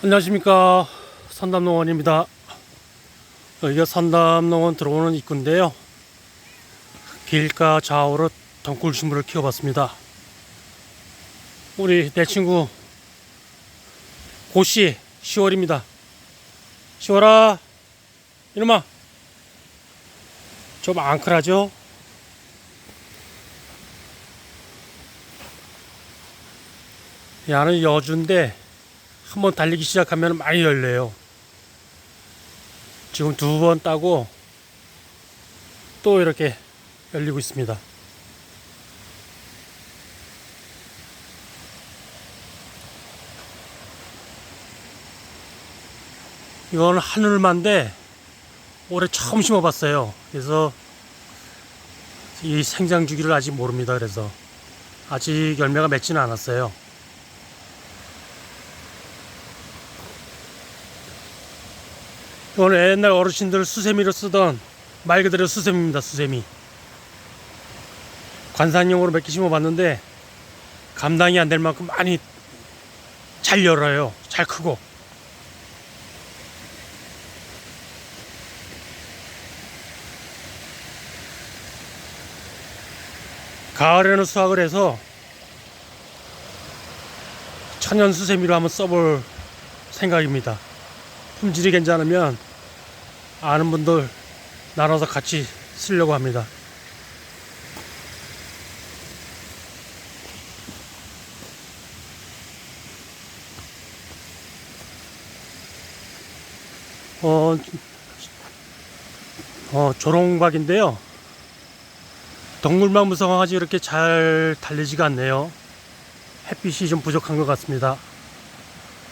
안녕하십니까. 산담농원입니다. 여기가 산담농원 들어오는 입구인데요. 길가 좌우로 덩굴식물을 키워봤습니다. 우리 내 친구 고씨 10월입니다. 10월아 이놈아. 좀 앙클하죠? 야는 여주인데 한번 달리기 시작하면 많이 열려요. 지금 두 번 따고 또 이렇게 열리고 있습니다. 이건 하늘만데 올해 처음 심어봤어요. 그래서 이 생장 주기를 아직 모릅니다. 그래서 아직 열매가 맺지는 않았어요. 이건 옛날 어르신들 수세미로 쓰던 말 그대로 수세미입니다. 수세미. 관상용으로 몇 개 심어봤는데 감당이 안 될 만큼 많이 잘 열어요. 잘 크고. 가을에는 수확을 해서 천연 수세미로 한번 써볼 생각입니다. 품질이 괜찮으면 아는 분들 나눠서 같이 쓰려고 합니다. 어, 어, 조롱박인데요. 동물만 무성하지 이렇게 잘 달리지가 않네요. 햇빛이 좀 부족한 것 같습니다.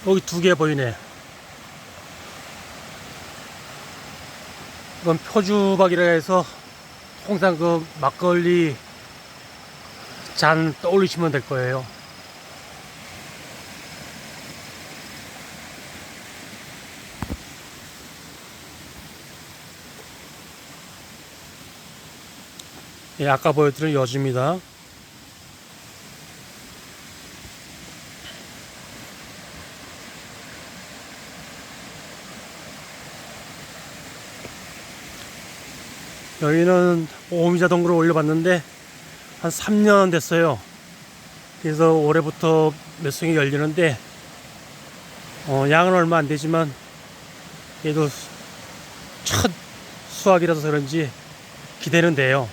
여기 두 개 보이네. 이건 표주박이라 해서 항상 그 막걸리 잔 떠올리시면 될 거예요. 예, 아까 보여드린 여주입니다. 여기는 오미자 동굴을 올려봤는데 한 3년 됐어요. 그래서 올해부터 몇 송이 열리는데 어, 양은 얼마 안 되지만 그래도 첫 수확이라서 그런지 기대는 돼요.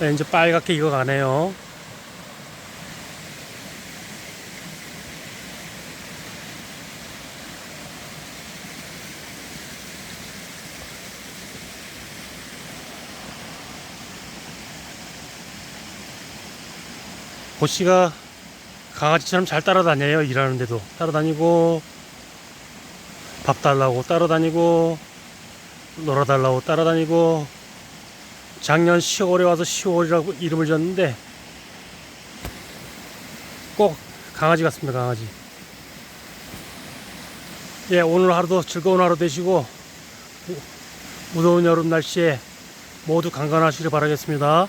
네, 이제 빨갛게 익어가네요. 고씨가 강아지처럼 잘 따라다녀요 일하는데도. 따라다니고 밥 달라고 따라다니고 놀아달라고 따라다니고 작년 10월에 와서 10월이라고 이름을 줬는데 꼭 강아지 같습니다 강아지. 예 오늘 하루도 즐거운 하루 되시고 무더운 여름 날씨에 모두 강건하시길 바라겠습니다